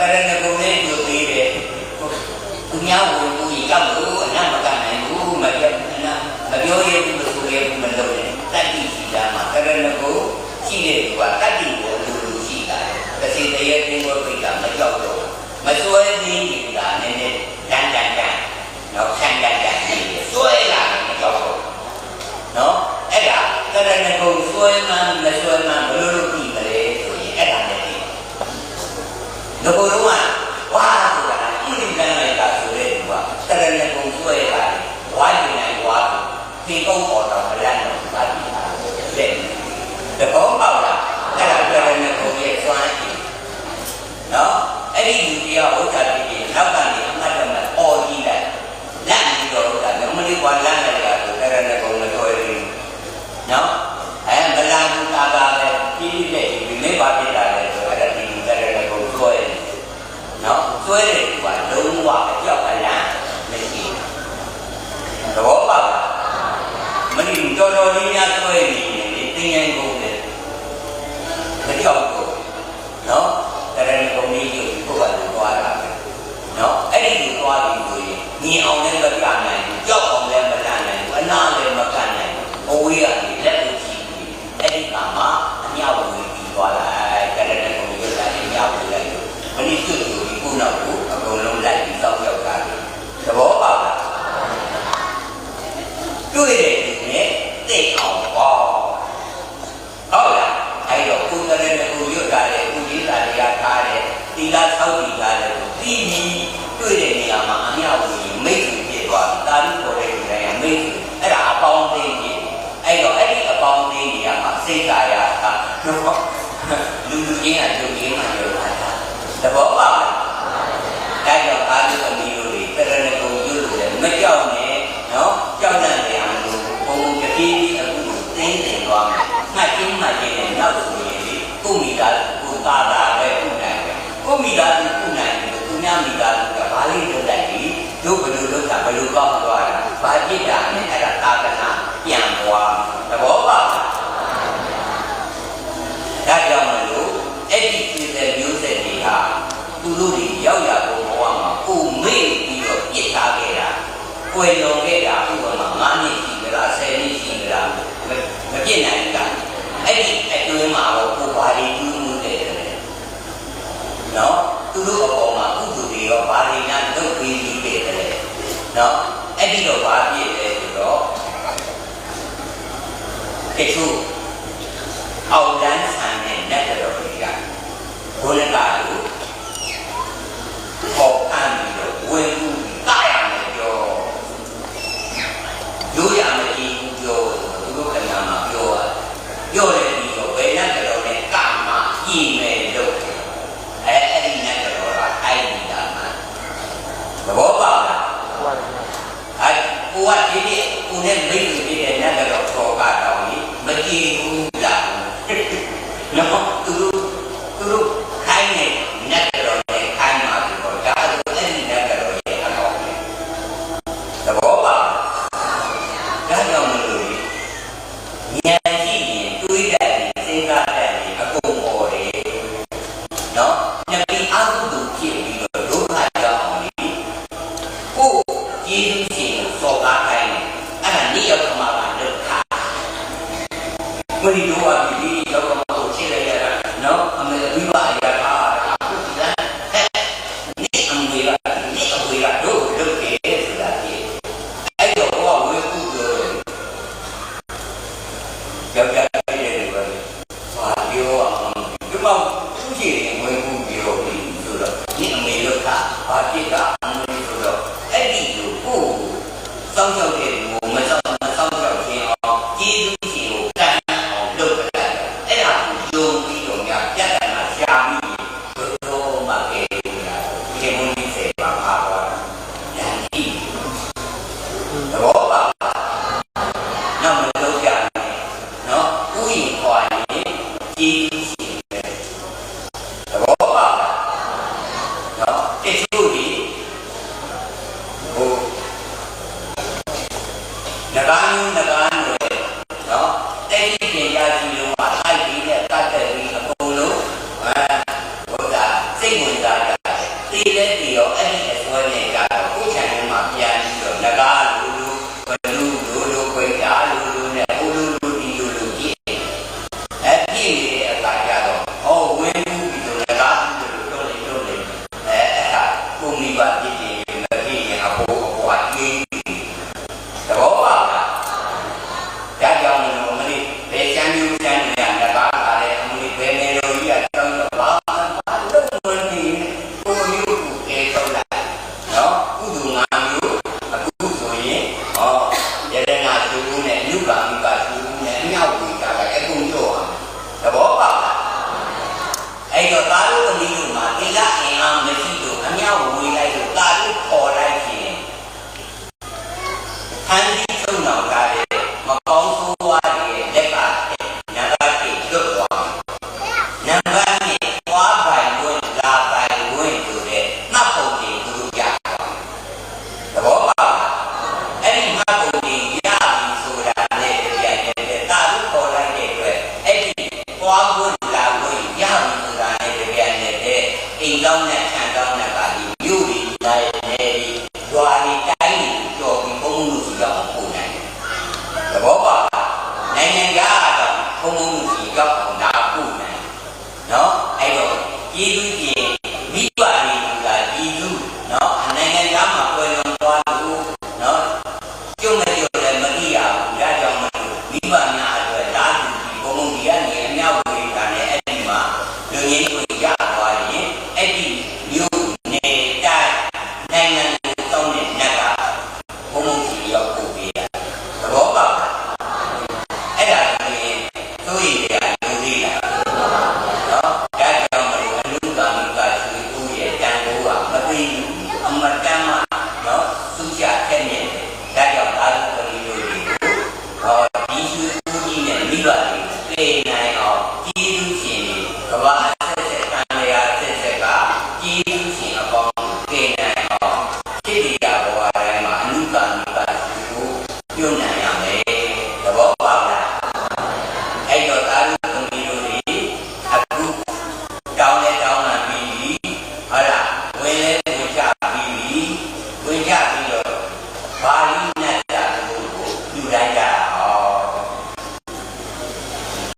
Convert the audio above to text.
တရဏဂုံနဲ့ပြုသေးတယ်သူများဝင်ဘူးရောက်လို့အနမကနိုင်ဘူးမပြောအနမပြောရဘူးမဆိုရဘူးမလုပ်နဲ့တတ္တိရှိတာမှာတရဏဂုံရှိတဲ့သူကတတ္တိကိုအလိုလိုရှိတာတစ်စီတည်းရဲ့သင်္ဘောပိတ်တာမကြောက်တော့မစွဲသေးနေတာနည်းနည်းတန်တန်တန်တော့ဆန်တန်တန်နေစွဲလာတယ်မကြောက်တော့နော်အဲ့ဒါတရဏဂုံစွဲမှမစွဲမှဘယ်လိုလုပ်ပြီးမလဲဆိုရင်အဲ့ဒါနဲ့ဒီ ငါတို့ကဝါဆိုတာအင်းဒီကံလိုက်တာဆိုတဲ့သူကတရဏဂုံစွဲလာတယ်ဝါရင်နိုင်ဝါဒီကုန်းပေါ်တော့မလန့်တော့ဘာဖြစ်တာလဲတဘောပေါက်လားအဲ့ဒါတရဏဂုံရဲ့စွမ်းအင်နော်အဲ့ဒီလူတရားဟုတ်တာဖြစ်ရင်နောက်ကနေအမှတ်တမဲ့အော်ကြီးလိုက်လန့်ပြီးတော့ဟုတ်တာမလေးကလန့်လိုက်တာဆိုတရဏဂုံမတော်ရဘူးနော်အဲမလာဘူးသာသာပဲပြီးပြီးနဲ့ဒီမိဘဖြစ်တာလေဆိုတော့ဒီတရဏဂုံဆွဲတယ် နော်ဆွဲတယ်ကလုံးဝအကြောက်အလန့်မရှိဘူးသဘောပေါက်လားမင်းတော်တော်လေးများဆွဲနေရင်ဒီတင်းရင်ကုန်တယ်မကြောက်ဘူးနော်တရဏဂုံကြီးကိုကိုယ်ကလည်းသွားတာပဲနော်အဲ့ဒီကိုသွားပြီးဆိုရင်မြင်အောင်လည်းမပြနိုင်ဘူးကြောက်အောင်လည်းမတတ်နိုင်ဘူးအနာလည်းမကတ်နိုင်ဘူးအဝေးကနေလက်ကိုကြည့်ပြီးအဲ့ဒီကမှအမြောက်ဝင်ပြီးသွားလိုက်တရဏဂုံကြီးကလည်းအမြောက်ဝင်လိုက်လို့မင်းကျွတ်သူဒီခုနောက်ကိုအကုန်လုံးလိုက်ပြီးတောက်ရောက်တာလေသဘောပေါက်လားတွေ့တယ်နဲ့သိအောင်ပေါ့ဟုတ်လားအဲ့တော့ကုသလည်းကိုရွတ်တာလေကုကြီးတာတရားထားတယ်တီ လာဆောက်တီထားတယ်ပြီးပြီးတွေ့တဲ့နေရာမှာအမြောက်ဝင်မိတ်ဆွေဖြစ်သွားပြီတာလိပေါ်တဲ့ဒီတိုင်းမိတ်ဆွေအဲ့ဒါအပေါင်းအသင်းကြီးအဲ့တော့အဲ့ဒီအပေါင်းအသင်းကြီးကမှစိတ်ကာယကတော့လူလူချင်းကလူချင်းမှပြောတာသဘောပေါက်လားဒါကြောင့်အာလုအမီတို့တွေတရဏဂုံကျွလို့လည်းမကြောက်နဲ့နော်ကြောက်တဲ့နေရာမှာလို့ဘုံဘုံတပြေးပြီးအခုတင်းတင်သွားမယ်မှတ်ချင်းမှတ်ချင်းနဲ့နောက်ဆိုရင်လေကိုမိသားကိုသာသာပဲဥနိုင်ပဲ ကိုမိသားကိုဥနိုင်တယ်သူများမိသားကဘာလေးလုပ်လိုက်ပြီတို့ဘယ်လိုလုပ်တာဘယ်လိုကောက်သွားတာဘာပြစ်တာနဲ့အဲ့ဒါသာသနာပြန်သွားသဘောပေါက်လားဒါကြောင့်မလို့အဲ့ဒီပြည်တဲ့မျိုးဆက်တွေဟာသူတို့တွေရောက်ရကုန်ဘဝမှာကိုမေ့ပြီးတော့ပြစ်ထားခဲ့တာကွယ်လွန်ခဲ့တာဥပမာ9နှစ်ရှိကြလား10နှစ်ရှိကြလားမပြစ်နိုင်ဘူးလားအဲ့ဒီအတွင်းမှာတော့ကိုဘာတွေတူးမှုတဲ့တယ်နော်သူတို့အပေါ်မှာဥပဒေတွေရောဘာတွေများလုပ်ပြီးပြီးတဲ့တယ် နော်အဲ့ဒီတော့ဘာပြည့်လဲဆိုတော့တချို့အောက်လန်းဆန်တဲ့နတ်တော်တွေကဘုန်းကားလို့ပေါ်အမ်းပြီးတော့ဝင်မှုတာရမယ်ပြောရိုးရမယ်ဒီပြောသူတို့ကနာမှာပြောရပြောတယ် Sozo did. Nabangon, nabangon. အိမ်ကောင်းတဲ့ခံကောင်းတဲ့ပါဠိမြို့တွေဒါရဲ့နယ်တွေရွာတွေတိုင်းတွေကြော်ပြီးဘုံဘုံလူကြီးရောက်အောင်ပို့နိုင်တယ်။သဘောပါလား။နိုင်ငံကားတော့ဘုံဘုံလူကြီးရောက်အောင်နားပို့နိုင်။နော်အဲ့တော့ကျေးဇူးကြီး Bye-bye.